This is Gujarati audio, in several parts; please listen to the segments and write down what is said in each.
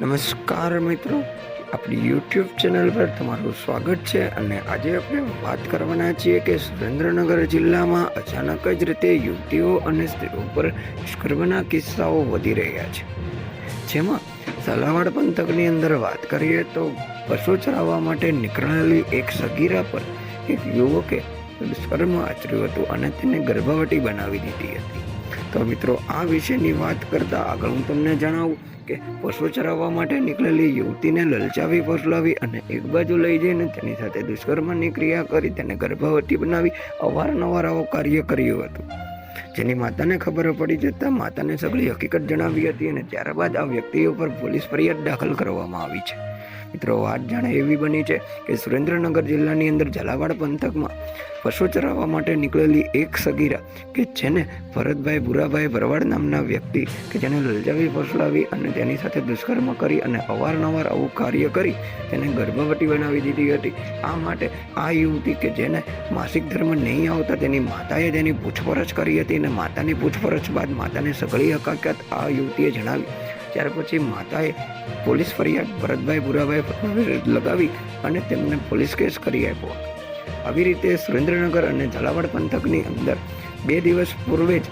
નમસ્કાર મિત્રો. આપણી યુટ્યુબ ચેનલ પર તમારું સ્વાગત છે અને આજે આપણે વાત કરવાના છીએ કે સુરેન્દ્રનગર જિલ્લામાં અચાનક જ રીતે યુવતીઓ અને સ્ત્રીઓ પર દુષ્કર્મના કિસ્સાઓ વધી રહ્યા છે. જેમાં સલાવાડ પંથકની અંદર વાત કરીએ તો પશુ ચરાવવા માટે નીકળેલી એક સગીરા પર એક યુવકે દુષ્કર્મ આચર્યું હતું અને તેને ગર્ભવતી બનાવી દીધી હતી. તો મિત્રો, આ વિશેની વાત કરતાં આગળ હું તમને જણાવું કે પશુ ચરાવવા માટે નીકળેલી યુવતીને લલચાવી, ફસલાવી અને એક બાજુ લઈ જઈને તેની સાથે દુષ્કર્મની ક્રિયા કરી તેને ગર્ભવતી બનાવી, અવારનવાર આવો કાર્ય કર્યું હતું. જેની માતાને ખબર પડી જતાં માતાને સગળી હકીકત જણાવી હતી અને ત્યારબાદ આ વ્યક્તિ ઉપર પોલીસ ફરિયાદ દાખલ કરવામાં આવી છે. મિત્રો, વાત જાણે એવી બની છે કે સુરેન્દ્રનગર જિલ્લાની અંદર ઝાલાવાડ પંથકમાં પશુ ચરાવવા માટે નીકળેલી એક સગીરા કે જેને ભરતભાઈ ભુરાભાઈ ભરવાડ નામના વ્યક્તિ કે જેને લલજાવી ફસલાવી અને તેની સાથે દુષ્કર્મ કરી અને અવારનવાર આવું કાર્ય કરી તેને ગર્ભવતી બનાવી દીધી હતી. આ માટે આ યુવતી કે જેને માસિક ધર્મ નહીં આવતા તેની માતાએ તેની પૂછપરછ કરી હતી અને માતાની પૂછપરછ બાદ માતાને સગળી હકાકત આ યુવતીએ જણાવી. ત્યાર પછી માતાએ પોલીસ ફરિયાદ ભરતભાઈ ભુરાભાઈ લગાવી અને તેમને પોલીસ કેસ કરી આપ્યો. આવી રીતે સુરેન્દ્રનગર અને ઝાલાવાડ પંથકની અંદર બે દિવસ પૂર્વે જ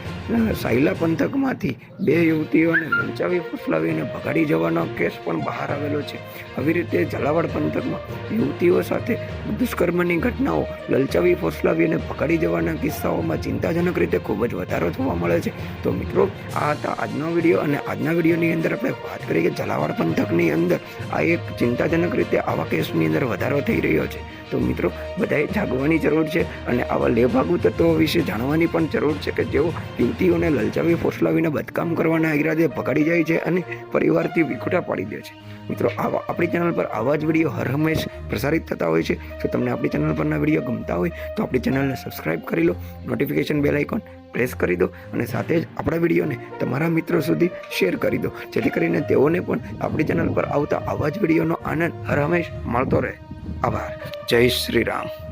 સાયલા પંથકમાંથી બે યુવતીઓને લંચાવી ફૂસલાવીને ભગાડી જવાનો કેસ પણ બહાર આવેલો છે. આવી રીતે ઝાલાવાડ પંથકમાં યુવતીઓ સાથે દુષ્કર્મની ઘટનાઓ, લલચાવી ફોસલાવી અને ભગાડી જવાના કિસ્સાઓમાં ચિંતાજનક રીતે ખૂબ જ વધારો જોવા મળે છે. તો મિત્રો, આ હતા આજનો વીડિયો અને આજના વિડીયોની અંદર આપણે વાત કરીએ કે ઝાલાવાડ પંથકની અંદર આ એક ચિંતાજનક રીતે આવા કેસની અંદર વધારો થઈ રહ્યો છે. તો મિત્રો, બધાએ જાગવાની જરૂર છે અને આવા લેભાગુ તત્વો વિશે જાણવાની પણ જરૂર છે કે જેઓ યુવતીઓને લલચાવી, ફોસલાવીને બદકામ કરવાના ઈરાદે ભગાડી જાય છે અને પરિવારથી વિખૂટા પાડી દે છે. મિત્રો, આવા આપણી ચેનલ પર આવા જ વીડિયો હર હંમેશ પ્રસારિત થતા હોય છે. જો તમને આપણી ચેનલ પરના વીડિયો ગમતા હોય, તો આપણી ચેનલને સબસ્ક્રાઇબ કરી લો, નોટિફિકેશન બેલ આઇકોન પ્રેસ કરી દો અને સાથે જ આપણા વિડીયોને તમારા મિત્રો સુધી શેર કરી દો. જેથી કરીને તેઓને પણ આપણી ચેનલ પર આવતા આવા જ વિડીયોનો આનંદ હર હંમેશ મળતો રહે. આભાર. જય શ્રી રામ.